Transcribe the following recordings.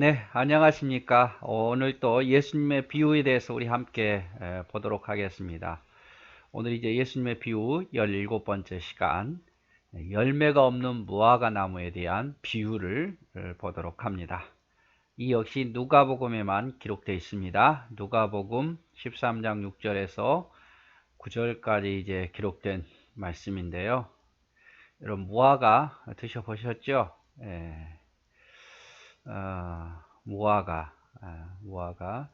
네, 안녕하십니까. 오늘 또 예수님의 비유에 대해서 우리 함께 에, 보도록 하겠습니다. 오늘 이제 예수님의 비유 17번째 시간, 에, 열매가 없는 무화과 나무에 대한 비유를 에, 보도록 합니다. 이 역시 누가복음에만 기록되어 있습니다. 누가복음 13장 6절에서 9절까지 이제 기록된 말씀인데요. 여러분 무화과 드셔보셨죠? 예. 어, 무화과, 아, 무화과.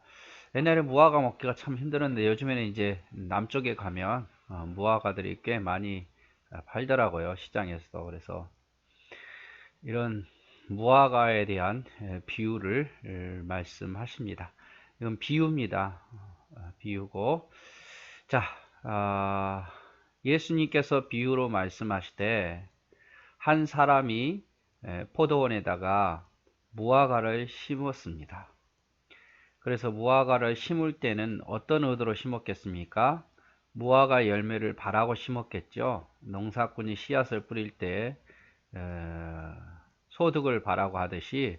옛날에 무화과 먹기가 참 힘들었는데 요즘에는 이제 남쪽에 가면 어, 무화과들이 꽤 많이 아, 팔더라고요 시장에서 그래서 이런 무화과에 대한 비유를 말씀하십니다. 이건 비유입니다. 어, 비유고 자 아, 예수님께서 비유로 말씀하시되 한 사람이 포도원에다가 무화과를 심었습니다. 그래서 무화과를 심을 때는 어떤 의도로 심었겠습니까? 무화과 열매를 바라고 심었겠죠. 농사꾼이 씨앗을 뿌릴 때 어, 소득을 바라고 하듯이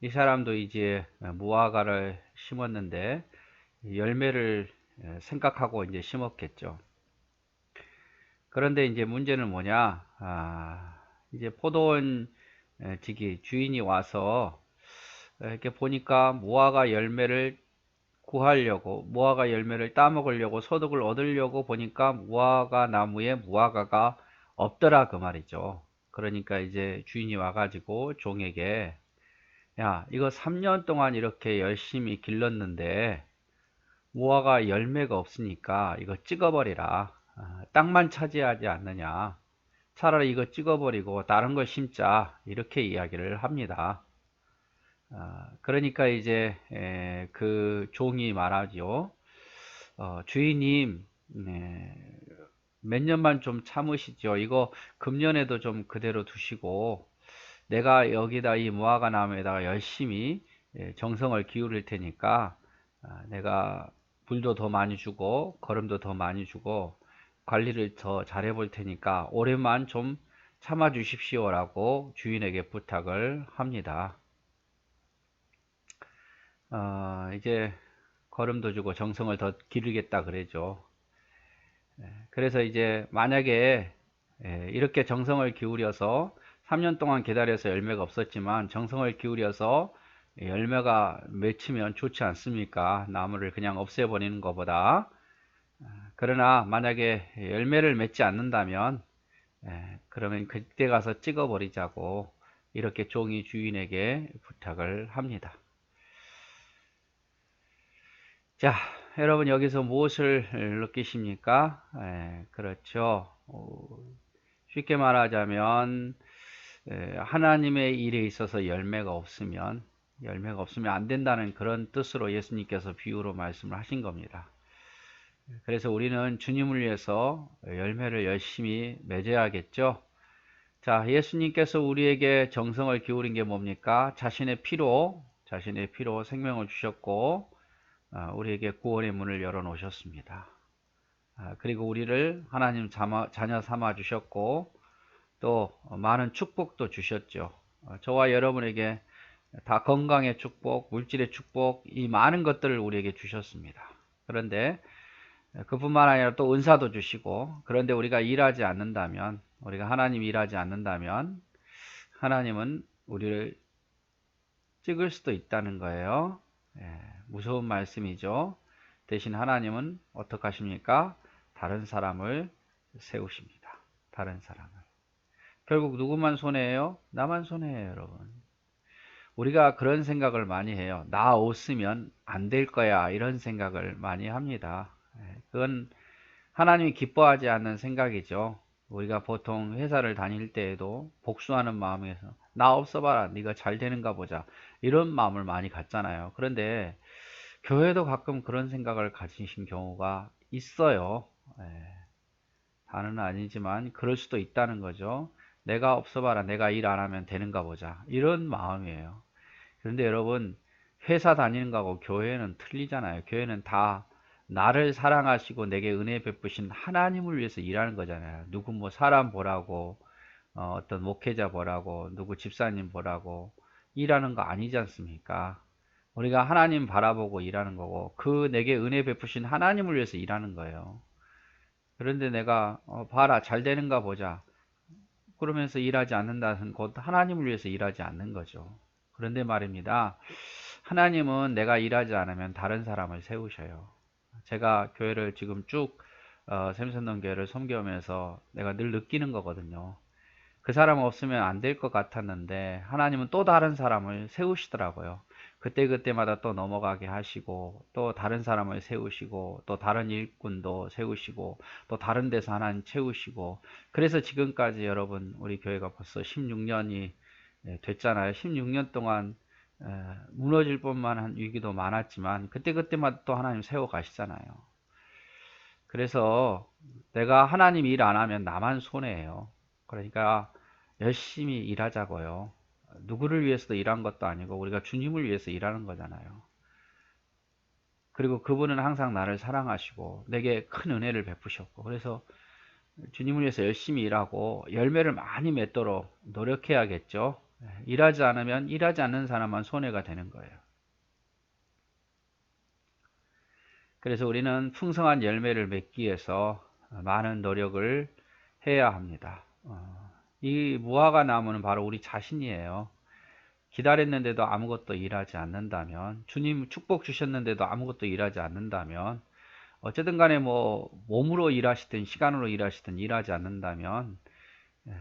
이 사람도 이제 무화과를 심었는데 열매를 생각하고 이제 심었겠죠. 그런데 이제 문제는 뭐냐? 아, 이제 포도원 지기 주인이 와서 이렇게 보니까 무화과 열매를 구하려고 무화과 열매를 따먹으려고 소득을 얻으려고 보니까 무화과 나무에 무화과가 없더라 그 말이죠. 그러니까 이제 주인이 와가지고 종에게 야 이거 3년 동안 이렇게 열심히 길렀는데 무화과 열매가 없으니까 이거 찍어버리라 아, 땅만 차지하지 않느냐 차라리 이거 찍어버리고 다른 걸 심자 이렇게 이야기를 합니다. 아, 그러니까 이제 에, 그 종이 말하죠. 어, 주인님 네, 몇 년만 좀 참으시죠. 이거 금년에도 좀 그대로 두시고 내가 여기다 이 무화과 나무에다가 열심히 예, 정성을 기울일 테니까 아, 내가 불도 더 많이 주고 거름도 더 많이 주고 관리를 더 잘해 볼 테니까 올해만 좀 참아 주십시오 라고 주인에게 부탁을 합니다. 어, 이제 걸음도 주고 정성을 더 기르겠다 그러죠. 예, 그래서 이제 만약에 예, 이렇게 정성을 기울여서 3년 동안 기다려서 열매가 없었지만 정성을 기울여서 열매가 맺히면 좋지 않습니까? 나무를 그냥 없애버리는 것보다 그러나 만약에 열매를 맺지 않는다면 예, 그러면 그때 가서 찍어버리자고 이렇게 종이 주인에게 부탁을 합니다. 자, 여러분 여기서 무엇을 느끼십니까? 예, 그렇죠. 쉽게 말하자면 예, 하나님의 일에 있어서 열매가 없으면 열매가 없으면 안 된다는 그런 뜻으로 예수님께서 비유로 말씀을 하신 겁니다. 그래서 우리는 주님을 위해서 열매를 열심히 맺어야겠죠. 자, 예수님께서 우리에게 정성을 기울인 게 뭡니까? 자신의 피로, 자신의 피로 생명을 주셨고, 아, 우리에게 구원의 문을 열어 놓으셨습니다. 아, 그리고 우리를 하나님 자녀 삼아 주셨고, 또 많은 축복도 주셨죠. 아, 저와 여러분에게 다 건강의 축복, 물질의 축복, 이 많은 것들을 우리에게 주셨습니다. 그런데 그뿐만 아니라 또 은사도 주시고 그런데 우리가 일하지 않는다면 우리가 하나님 일하지 않는다면 하나님은 우리를 찍을 수도 있다는 거예요. 예, 무서운 말씀이죠. 대신 하나님은 어떻게 하십니까? 다른 사람을 세우십니다. 다른 사람을. 결국 누구만 손해예요? 나만 손해예요, 여러분. 우리가 그런 생각을 많이 해요. 나 없으면 안 될 거야. 이런 생각을 많이 합니다. 예, 그건 하나님이 기뻐하지 않는 생각이죠. 우리가 보통 회사를 다닐 때에도 복수하는 마음에서 나 없어봐라 네가 잘 되는가 보자 이런 마음을 많이 갖잖아요. 그런데 교회도 가끔 그런 생각을 가지신 경우가 있어요. 예, 다는 아니지만 그럴 수도 있다는 거죠. 내가 없어봐라 내가 일 안 하면 되는가 보자 이런 마음이에요. 그런데 여러분 회사 다니는 거하고 교회는 틀리잖아요. 교회는 다 나를 사랑하시고 내게 은혜 베푸신 하나님을 위해서 일하는 거잖아요. 누구 뭐 사람 보라고 어, 떤 목회자 보라고 누구 집사님 보라고 일하는 거 아니지 않습니까? 우리가 하나님 바라보고 일하는 거고 그 내게 은혜 베푸신 하나님을 위해서 일하는 거예요. 그런데 내가 어, 봐라 잘 되는가 보자 그러면서 일하지 않는다는 곧 하나님을 위해서 일하지 않는 거죠. 그런데 말입니다. 하나님은 내가 일하지 않으면 다른 사람을 세우셔요. 제가 교회를 지금 쭉 어, 샘선동 교회를 섬겨오면서 내가 늘 느끼는 거거든요. 그 사람 없으면 안 될 것 같았는데 하나님은 또 다른 사람을 세우시더라고요. 그때그때마다 또 넘어가게 하시고 또 다른 사람을 세우시고 또 다른 일꾼도 세우시고 또 다른 데서 하나님 채우시고 그래서 지금까지 여러분 우리 교회가 벌써 16년이 됐잖아요. 16년 동안 무너질 뻔만 위기도 많았지만 그때그때마다 또 하나님 세워 가시잖아요. 그래서 내가 하나님 일 안 하면 나만 손해예요. 그러니까 열심히 일하자고요. 누구를 위해서도 일한 것도 아니고 우리가 주님을 위해서 일하는 거잖아요. 그리고 그분은 항상 나를 사랑하시고 내게 큰 은혜를 베푸셨고 그래서 주님을 위해서 열심히 일하고 열매를 많이 맺도록 노력해야겠죠. 일하지 않으면 일하지 않는 사람만 손해가 되는 거예요. 그래서 우리는 풍성한 열매를 맺기 위해서 많은 노력을 해야 합니다. 어, 이 무화과 나무는 바로 우리 자신이에요. 기다렸는데도 아무것도 일하지 않는다면, 주님 축복 주셨는데도 아무것도 일하지 않는다면, 어쨌든 간에 뭐, 몸으로 일하시든 시간으로 일하시든 일하지 않는다면, 예,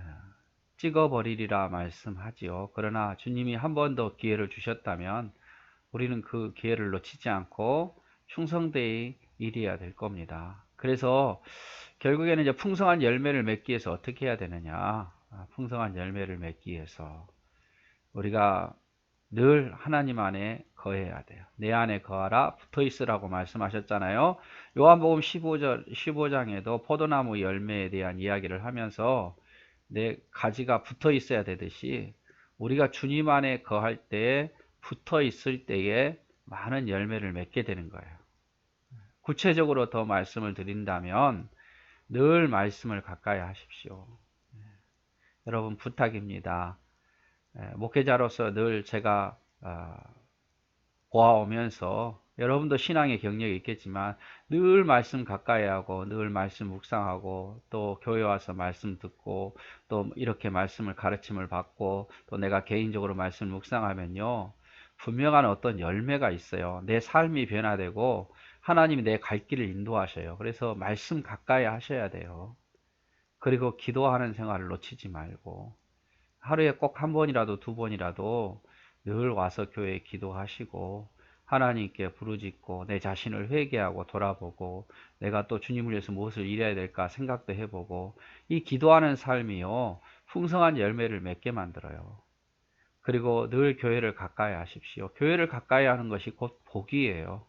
찍어버리리라 말씀하지요. 그러나 주님이 한 번 더 기회를 주셨다면, 우리는 그 기회를 놓치지 않고 충성되이 일해야 될 겁니다. 그래서 결국에는 이제 풍성한 열매를 맺기 위해서 어떻게 해야 되느냐? 아, 풍성한 열매를 맺기 위해서 우리가 늘 하나님 안에 거해야 돼요. 내 안에 거하라 붙어 있으라고 말씀하셨잖아요. 요한복음 15절 15장에도 포도나무 열매에 대한 이야기를 하면서 내 가지가 붙어 있어야 되듯이 우리가 주님 안에 거할 때 붙어 있을 때에 많은 열매를 맺게 되는 거예요. 구체적으로 더 말씀을 드린다면 늘 말씀을 가까이 하십시오. 여러분 부탁입니다. 목회자로서 늘 제가 아, 보아오면서 여러분도 신앙의 경력이 있겠지만 늘 말씀 가까이 하고 늘 말씀 묵상하고 또 교회 와서 말씀 듣고 또 이렇게 말씀을 가르침을 받고 또 내가 개인적으로 말씀 묵상하면요 분명한 어떤 열매가 있어요. 내 삶이 변화되고 하나님이 내 갈 길을 인도하셔요. 그래서 말씀 가까이 하셔야 돼요. 그리고 기도하는 생활을 놓치지 말고 하루에 꼭 한 번이라도 두 번이라도 늘 와서 교회에 기도하시고 하나님께 부르짖고 내 자신을 회개하고 돌아보고 내가 또 주님을 위해서 무엇을 일해야 될까 생각도 해보고 이 기도하는 삶이요 풍성한 열매를 맺게 만들어요. 그리고 늘 교회를 가까이 하십시오. 교회를 가까이 하는 것이 곧 복이에요.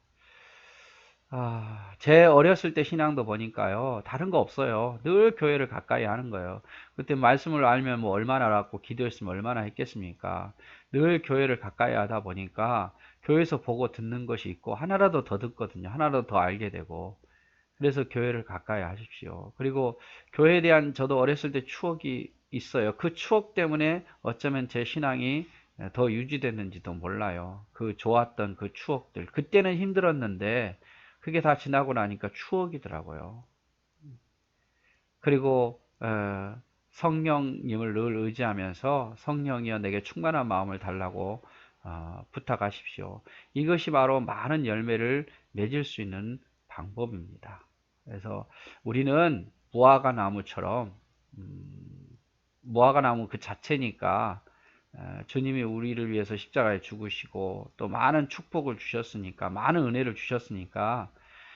아, 제 어렸을 때 신앙도 보니까요, 다른 거 없어요. 늘 교회를 가까이 하는 거예요. 그때 말씀을 알면 뭐 얼마나 알았고, 기도했으면 얼마나 했겠습니까? 늘 교회를 가까이 하다 보니까, 교회에서 보고 듣는 것이 있고, 하나라도 더 듣거든요. 하나라도 더 알게 되고. 그래서 교회를 가까이 하십시오. 그리고 교회에 대한 저도 어렸을 때 추억이 있어요. 그 추억 때문에 어쩌면 제 신앙이 더 유지됐는지도 몰라요. 그 좋았던 그 추억들. 그때는 힘들었는데, 그게 다 지나고 나니까 추억이더라고요. 그리고 어, 성령님을 늘 의지하면서 성령이여 내게 충만한 마음을 달라고 어, 부탁하십시오. 이것이 바로 많은 열매를 맺을 수 있는 방법입니다. 그래서 우리는 무화과 나무처럼 음, 무화과 나무 그 자체니까 주님이 우리를 위해서 십자가에 죽으시고 또 많은 축복을 주셨으니까 많은 은혜를 주셨으니까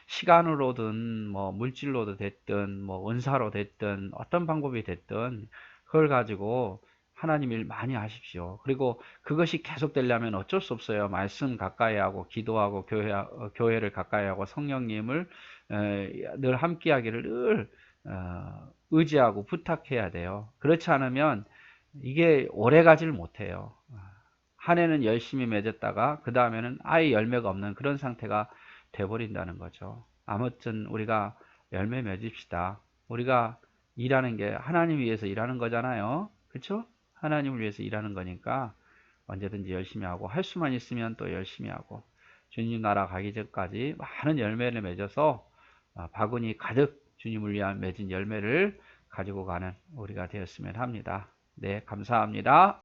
시간으로든 뭐 물질로도 됐든 뭐 은사로 됐든 어떤 방법이 됐든 그걸 가지고 하나님 일 많이 하십시오. 그리고 그것이 계속 되려면 어쩔 수 없어요. 말씀 가까이 하고 기도하고 교회 어, 교회를 가까이 하고 성령님을 에, 늘 함께 하기를 늘 어, 의지하고 부탁해야 돼요. 그렇지 않으면 이게 오래 가지를 못해요. 한 해는 열심히 맺었다가 그 다음에는 아예 열매가 없는 그런 상태가 돼버린다는 거죠. 아무튼 우리가 열매 맺읍시다. 우리가 일하는 게 하나님 위해서 일하는 거잖아요. 그렇죠? 하나님을 위해서 일하는 거니까 언제든지 열심히 하고 할 수만 있으면 또 열심히 하고 주님 나라 가기 전까지 많은 열매를 맺어서 아, 바구니 가득 주님을 위한 맺은 열매를 가지고 가는 우리가 되었으면 합니다. 네, 감사합니다.